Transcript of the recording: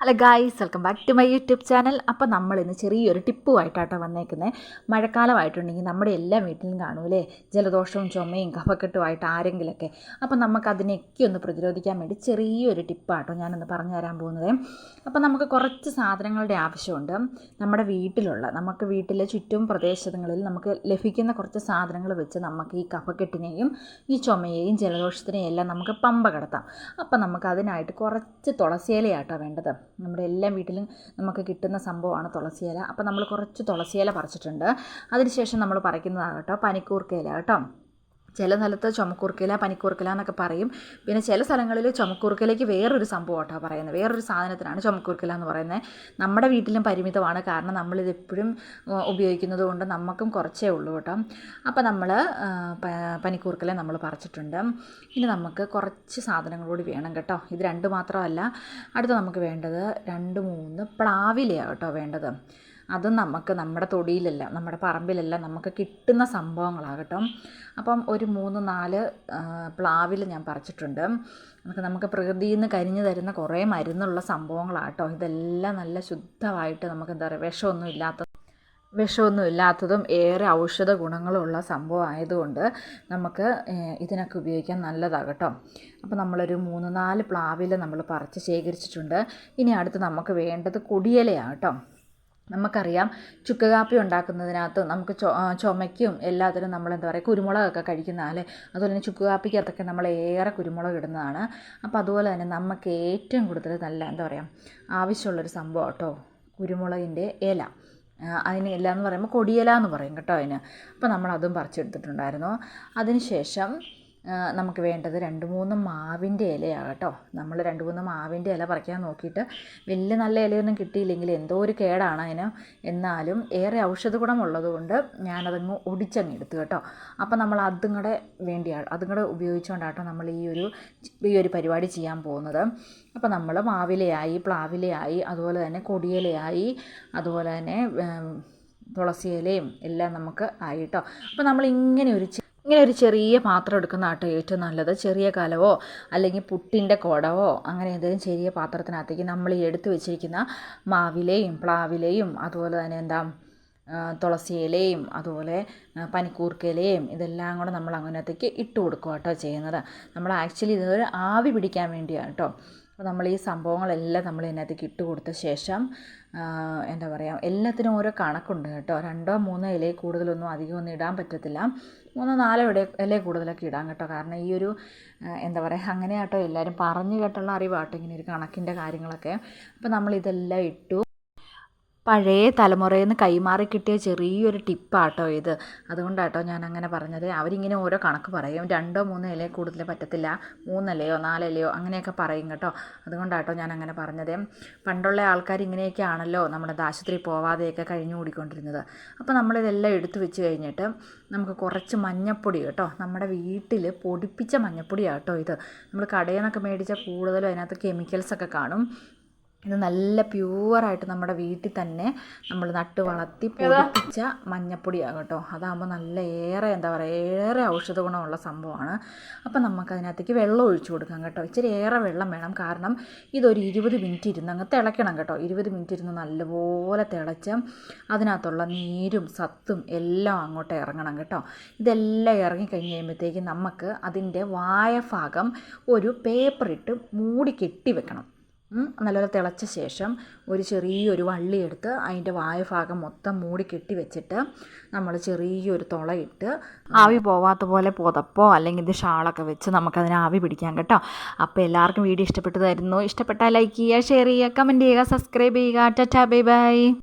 Hello guys welcome back to my YouTube channel അപ്പോൾ നമ്മൾ ഇന്ന് ചെറിയൊരു ടിപ്പുമായിട്ടാട്ടോ വന്നേക്കുന്നത് മഴക്കാലമായിട്ടുണ്ടെങ്കിൽ നമ്മുടെ എല്ലാ വീട്ടിലും കാണൂലേ? ജലദോഷവും ചുമയും കഫക്കെട്ടുമായിട്ട് ആരെങ്കിലൊക്കെ. അപ്പോൾ നമുക്ക് അതിനെയൊക്കെ ഒന്ന് പ്രതിരോധിക്കാൻ വേണ്ടി ചെറിയൊരു ടിപ്പാട്ടോ ഞാനൊന്ന് പറഞ്ഞു തരാൻ പോകുന്നത്. അപ്പോൾ നമുക്ക് കുറച്ച് സാധനങ്ങളുടെ ആവശ്യമുണ്ട്. നമ്മുടെ വീട്ടിലുള്ള നമുക്ക് വീട്ടിലെ ചുറ്റും പ്രദേശങ്ങളിൽ നമുക്ക് ലഭിക്കുന്ന കുറച്ച് സാധനങ്ങൾ വെച്ച് നമുക്ക് ഈ കഫക്കെട്ടിനെയും ഈ ചുമയെയും ജലദോഷത്തിനെയും എല്ലാം നമുക്ക് പമ്പ കിടത്താം. അപ്പോൾ നമുക്ക് അതിനായിട്ട് കുറച്ച് തുളസിയിലയാട്ടോ വേണ്ടത്. നമ്മുടെ എല്ലാ വീട്ടിലും നമുക്ക് കിട്ടുന്ന സംഭവമാണ് തുളസിയില. അപ്പോൾ നമ്മൾ കുറച്ച് തുളസിയില പറിച്ചിട്ടുണ്ട്. അതിനുശേഷം നമ്മൾ പറിക്കുന്നതാണ് കേട്ടോ പനിക്കൂർക്കയില കേട്ടോ. ചില സ്ഥലത്ത് ചുമക്കുറുക്കില പനിക്കുറുക്കില എന്നൊക്കെ പറയും. പിന്നെ ചില സ്ഥലങ്ങളിൽ ചുമക്കുറുക്കിലേക്ക് വേറൊരു സംഭവം കേട്ടോ പറയുന്നത്. വേറൊരു സാധനത്തിനാണ് ചുമക്കുറുക്കില എന്ന് പറയുന്നത്. നമ്മുടെ വീട്ടിലും പരിമിതമാണ്. കാരണം നമ്മളിത് എപ്പോഴും ഉപയോഗിക്കുന്നത് കൊണ്ട് നമുക്കും കുറച്ചേ ഉള്ളൂ കേട്ടോ. അപ്പോൾ നമ്മൾ പനിക്കൂർക്കില നമ്മൾ പറിച്ചിട്ടുണ്ട്. ഇനി നമുക്ക് കുറച്ച് സാധനങ്ങൾ കൂടി വേണം കേട്ടോ. ഇത് രണ്ട് മാത്രമല്ല. അടുത്ത നമുക്ക് വേണ്ടത് രണ്ട് മൂന്ന് പ്ലാവിലയാണ് കേട്ടോ വേണ്ടത്. അതും നമുക്ക് നമ്മുടെ തൊടിയിലല്ല നമ്മുടെ പറമ്പിലല്ല നമുക്ക് കിട്ടുന്ന സംഭവങ്ങളാകട്ടോ. അപ്പം ഒരു മൂന്ന് നാല് പ്ലാവിൽ ഞാൻ പറിച്ചിട്ടുണ്ട്. നമുക്ക് നമുക്ക് പ്രകൃതിയിൽ നിന്ന് കരിഞ്ഞു തരുന്ന കുറേ മരുന്നുള്ള സംഭവങ്ങളാട്ടോ. ഇതെല്ലാം നല്ല ശുദ്ധമായിട്ട് നമുക്ക് എന്താ പറയുക വിഷമൊന്നും ഇല്ലാത്ത വിഷമൊന്നും ഇല്ലാത്തതും ഏറെ ഔഷധ ഗുണങ്ങളുള്ള സംഭവം ആയതുകൊണ്ട് നമുക്ക് ഇതിനൊക്കെ ഉപയോഗിക്കാൻ നല്ലതാണ് കേട്ടോ അപ്പോൾ നമ്മളൊരു മൂന്ന് നാല് പ്ലാവിൽ നമ്മൾ പറിച്ച് ശേഖരിച്ചിട്ടുണ്ട്. ഇനി അടുത്ത് നമുക്ക് വേണ്ടത് കൊടിയിലയാണ് കേട്ടോ നമുക്കറിയാം ചുക്ക് കാപ്പി ഉണ്ടാക്കുന്നതിനകത്ത് നമുക്ക് ചുമയ്ക്കും എല്ലാത്തിനും നമ്മൾ എന്താ പറയുക കുരുമുളകൊക്കെ കഴിക്കുന്നതല്ലേ അതുപോലെ തന്നെ ചുക്ക് കാപ്പിക്കകത്തൊക്കെ നമ്മൾ ഏറെ കുരുമുളക് ഇടുന്നതാണ്. അപ്പോൾ അതുപോലെ തന്നെ നമുക്ക് ഏറ്റവും കൂടുതൽ നല്ല എന്താ പറയുക ആവശ്യമുള്ളൊരു സംഭവം കേട്ടോ കുരുമുളകിന്റെ ഇല. അതിന് ഇല എന്ന് പറയുമ്പോൾ കൊടിയില എന്ന് പറയും കേട്ടോ അതിന്. അപ്പോൾ നമ്മൾ അതും പറിച്ചെടുത്തിട്ടുണ്ടായിരുന്നു. അതിന് ശേഷം നമുക്ക് വേണ്ടത് രണ്ട് മൂന്ന് മാവിന്റെ ഇലയാണ് കേട്ടോ. നമ്മൾ രണ്ട് മൂന്ന് മാവിന്റെ ഇല പറിക്കാൻ നോക്കിയിട്ട് വലിയ നല്ല ഇലയൊന്നും കിട്ടിയില്ലെങ്കിൽ എന്തോ ഒരു കേടാണ് അതിന്. എന്നാലും ഏറെ ഔഷധ ഗുണമുള്ളത് കൊണ്ട് ഞാനതങ്ങ് ഒടിച്ചങ്ങ് എടുത്തു കേട്ടോ. അപ്പം നമ്മൾ അതും കൂടെ വേണ്ടിയാണ് അതും കൂടെ ഉപയോഗിച്ചുകൊണ്ടാട്ടോ നമ്മൾ ഈ ഒരു ഈ ഒരു പരിപാടി ചെയ്യാൻ പോകുന്നത്. അപ്പോൾ നമ്മൾ മാവിലയായി പ്ലാവിലയായി അതുപോലെ തന്നെ കൊടിയിലയായി അതുപോലെ തന്നെ തുളസിയിലയും എല്ലാം നമുക്ക് ആയിട്ടോ അപ്പോൾ നമ്മൾ ഇങ്ങനെ ഒരു ഇങ്ങനെ ഒരു ചെറിയ പാത്രം എടുക്കുന്ന ആട്ടോ ഏറ്റവും നല്ലത്. ചെറിയ കലവോ അല്ലെങ്കിൽ പുട്ടിന്റെ കുടവോ അങ്ങനെ എന്തെങ്കിലും ചെറിയ പാത്രത്തിനകത്തേക്ക് നമ്മൾ ഈ എടുത്തു വെച്ചിരിക്കുന്ന മാവിലയും പ്ലാവിലയും അതുപോലെ തന്നെ എന്താ തുളസിയിലയും അതുപോലെ പനിക്കൂർക്കയിലയും ഇതെല്ലാം കൂടെ നമ്മൾ അങ്ങനത്തേക്ക് ഇട്ട് കൊടുക്കുക കേട്ടോ ചെയ്യുന്നത്. നമ്മൾ ആക്ച്വലി ഇതൊരു ആവി പിടിക്കാൻ വേണ്ടിയാണ് കേട്ടോ അപ്പോൾ നമ്മൾ ഈ സംഭവങ്ങളെല്ലാം നമ്മൾ ഇതിനകത്തേക്ക് ഇട്ട് കൊടുത്ത ശേഷം എന്താ പറയുക എല്ലാത്തിനും ഓരോ കണക്കുണ്ട് കേട്ടോ. രണ്ടോ മൂന്നോ ഇലയിൽ കൂടുതലൊന്നും അധികമൊന്നും ഇടാൻ പറ്റത്തില്ല. മൂന്നോ നാലോ ഇട ഇല കൂടുതലൊക്കെ ഇടാം കേട്ടോ. കാരണം ഈ ഒരു എന്താ പറയുക അങ്ങനെ കേട്ടോ എല്ലാവരും പറഞ്ഞു കേട്ടുള്ള അറിവാട്ടോ ഇങ്ങനെ ഒരു കണക്കിന്റെ കാര്യങ്ങളൊക്കെ. അപ്പോൾ നമ്മൾ ഇതെല്ലാം ഇട്ടു. പഴയ തലമുറയിൽ നിന്ന് കൈമാറി കിട്ടിയ ചെറിയൊരു ടിപ്പാട്ടോ ഇത്. അതുകൊണ്ടാട്ടോ ഞാൻ അങ്ങനെ പറഞ്ഞത്. അവരിങ്ങനെ ഓരോ കണക്ക് പറയും. രണ്ടോ മൂന്നോ ഇലയോ കൂടുതൽ പറ്റത്തില്ല. മൂന്നിലയോ നാലിലയോ അങ്ങനെയൊക്കെ പറയും കേട്ടോ. അതുകൊണ്ടാട്ടോ ഞാൻ അങ്ങനെ പറഞ്ഞത്. പണ്ടുള്ള ആൾക്കാർ ഇങ്ങനെയൊക്കെ ആണല്ലോ നമ്മുടെ ആശുപത്രി പോവാതെയൊക്കെ കഴിഞ്ഞു കൂടിക്കൊണ്ടിരുന്നത്. അപ്പോൾ നമ്മളിതെല്ലാം എടുത്തു വെച്ച് കഴിഞ്ഞിട്ട് നമുക്ക് കുറച്ച് മഞ്ഞപ്പൊടി കേട്ടോ. നമ്മുടെ വീട്ടിൽ പൊടിപ്പിച്ച മഞ്ഞപ്പൊടിയാട്ടോ ഇത്. നമ്മൾ കടയിൽ നിന്നൊക്കെ മേടിച്ചാൽ കൂടുതലും അതിനകത്ത് കെമിക്കൽസൊക്കെ കാണും. ഇത് നല്ല പ്യുവറായിട്ട് നമ്മുടെ വീട്ടിൽ തന്നെ നമ്മൾ നട്ട് വളർത്തി പൊടിപ്പിച്ച മഞ്ഞപ്പൊടിയാണ് കേട്ടോ അതാകുമ്പോൾ നല്ല ഏറെ എന്താ പറയുക ഏറെ ഔഷധ ഗുണമുള്ള സംഭവമാണ്. അപ്പം നമുക്ക് അതിനകത്തേക്ക് വെള്ളം ഒഴിച്ചു കൊടുക്കാം കേട്ടോ. ഇച്ചിരി ഏറെ വെള്ളം വേണം. കാരണം ഇതൊരു ഇരുപത് മിനിറ്റ് ഇരുന്ന് അങ്ങ് തിളയ്ക്കണം കേട്ടോ. ഇരുപത് മിനിറ്റ് ഇരുന്ന് നല്ലപോലെ തിളച്ച് അതിനകത്തുള്ള നീരും സത്തും എല്ലാം അങ്ങോട്ട് ഇറങ്ങണം കേട്ടോ. ഇതെല്ലാം ഇറങ്ങി കഴിഞ്ഞ് കഴിയുമ്പോഴത്തേക്ക് നമുക്ക് അതിന്റെ വായ ഭാഗം ഒരു പേപ്പറിട്ട് മൂടി കെട്ടി വെക്കണം. നല്ലപോലെ തിളച്ച ശേഷം ഒരു ചെറിയൊരു വള്ളി എടുത്ത് അതിന്റെ വായഭാഗം മൊത്തം മൂടി കെട്ടി വെച്ചിട്ട് നമ്മൾ ചെറിയൊരു തുളയിട്ട് ആവി പോവാത്ത പോലെ പുതപ്പോ അല്ലെങ്കിൽ ഇത് ഷാളൊക്കെ വെച്ച് നമുക്കതിന് ആവി പിടിക്കാം കേട്ടോ. അപ്പോൾ എല്ലാവർക്കും വീഡിയോ ഇഷ്ടപ്പെട്ടതായിരുന്നു. ഇഷ്ടപ്പെട്ടാൽ ലൈക്ക് ചെയ്യുക ഷെയർ ചെയ്യുക കമന്റ് ചെയ്യുക സബ്സ്ക്രൈബ് ചെയ്യുക. Tata bye bye